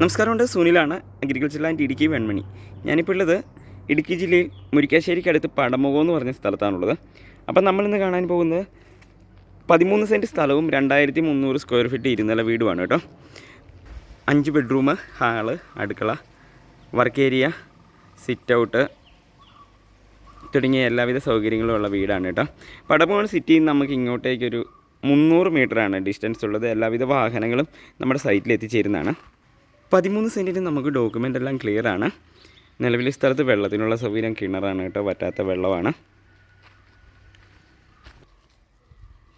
നമസ്കാരമുണ്ട് സുനിലാണ് agriculture land Idukki Venmani. ഞാനിപ്പോൾ ഉള്ളത് ഇടുക്കി ജില്ലയിൽ മുരിക്കാശ്ശേരിക്ക് അടുത്ത് പടമുഖം എന്ന് പറഞ്ഞ സ്ഥലത്താണുള്ളത്. അപ്പം നമ്മളിന്ന് കാണാൻ പോകുന്നത് പതിമൂന്ന് സെന്റ് സ്ഥലവും രണ്ടായിരത്തി മുന്നൂറ് സ്ക്വയർ ഫീറ്റ് ഇരുന്നില വീടുമാണ് കേട്ടോ. അഞ്ച് ബെഡ്റൂം ഹാൾ അടുക്കള വർക്ക് ഏരിയ സിറ്റ് ഔട്ട് തുടങ്ങിയ എല്ലാവിധ സൗകര്യങ്ങളും ഉള്ള വീടാണ് കേട്ടോ. പടമുഖം സിറ്റിയിൽ നിന്ന് നമുക്ക് ഇങ്ങോട്ടേക്കൊരു മുന്നൂറ് മീറ്ററാണ് ഡിസ്റ്റൻസ് ഉള്ളത്. എല്ലാവിധ വാഹനങ്ങളും നമ്മുടെ സൈറ്റിൽ എത്തിച്ചേരുന്നതാണ്. പതിമൂന്ന് സെന്റിന് നമുക്ക് ഡോക്യുമെന്റ് എല്ലാം ക്ലിയർ ആണ്. നിലവിലെ സ്ഥലത്ത് വെള്ളത്തിനുള്ള സൗകര്യം കിണറാണ് കേട്ടോ വറ്റാത്ത വെള്ളമാണ്.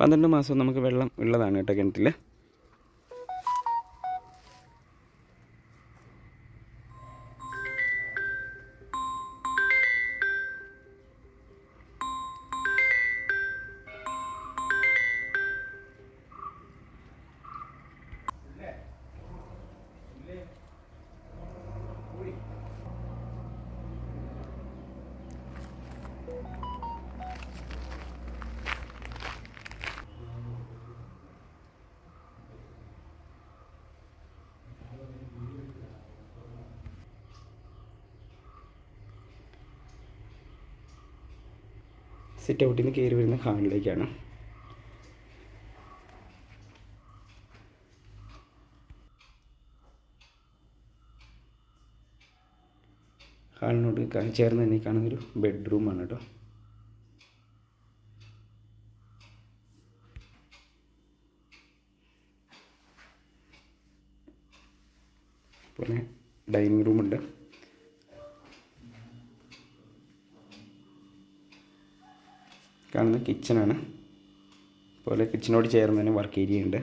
പന്ത്രണ്ട് മാസം നമുക്ക് വെള്ളം ഉള്ളതാണ് കേട്ടോ കിണറ്റിൽ സിറ്റ് ഔട്ടിൽ നിന്ന് കയറി വരുന്ന ഹാളിലേക്കാണ് ഹാളിനോട് ചേർന്ന് തന്നെ കാണുന്നൊരു ബെഡ്റൂമാണ് കേട്ടോ പിന്നെ ഡൈനിങ് റൂമുണ്ട് കാണുന്ന കിച്ചണാണ് അതുപോലെ കിച്ചണോട് ചേർന്ന് തന്നെ വർക്ക് ഏരിയ ഉണ്ട്.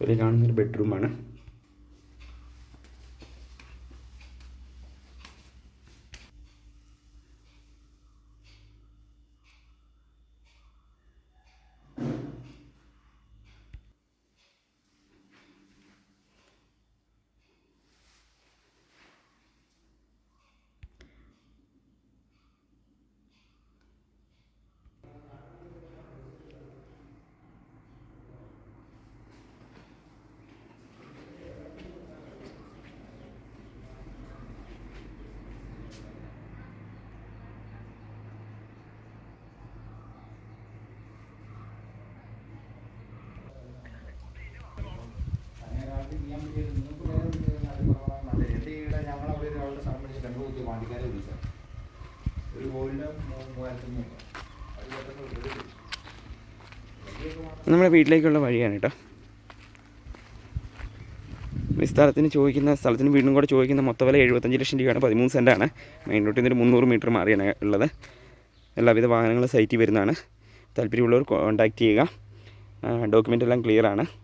ഒരു കാണുന്നൊരു ബെഡ്റൂമാണ് നമ്മുടെ വീട്ടിലേക്കുള്ള വഴിയാണ് കേട്ടോ. വിസ്താരത്തിന് ചോദിക്കുന്ന സ്ഥലത്തിന് വീണ്ടും കൂടെ ചോദിക്കുന്ന മൊത്തം വില എഴുപത്തഞ്ച് ലക്ഷം രൂപയാണ്. പതിമൂന്ന് സെന്റാണ് മെയിൻ റോട്ടിൽ നിന്ന് മുന്നൂറ് മീറ്റർ മാറിയാണ് ഉള്ളത്. എല്ലാവിധ വാഹനങ്ങളും സൈറ്റിൽ വരുന്നതാണ്. താല്പര്യമുള്ളവർ കോൺടാക്റ്റ് ചെയ്യുക. ഡോക്യുമെന്റ് എല്ലാം ക്ലിയർ ആണ്.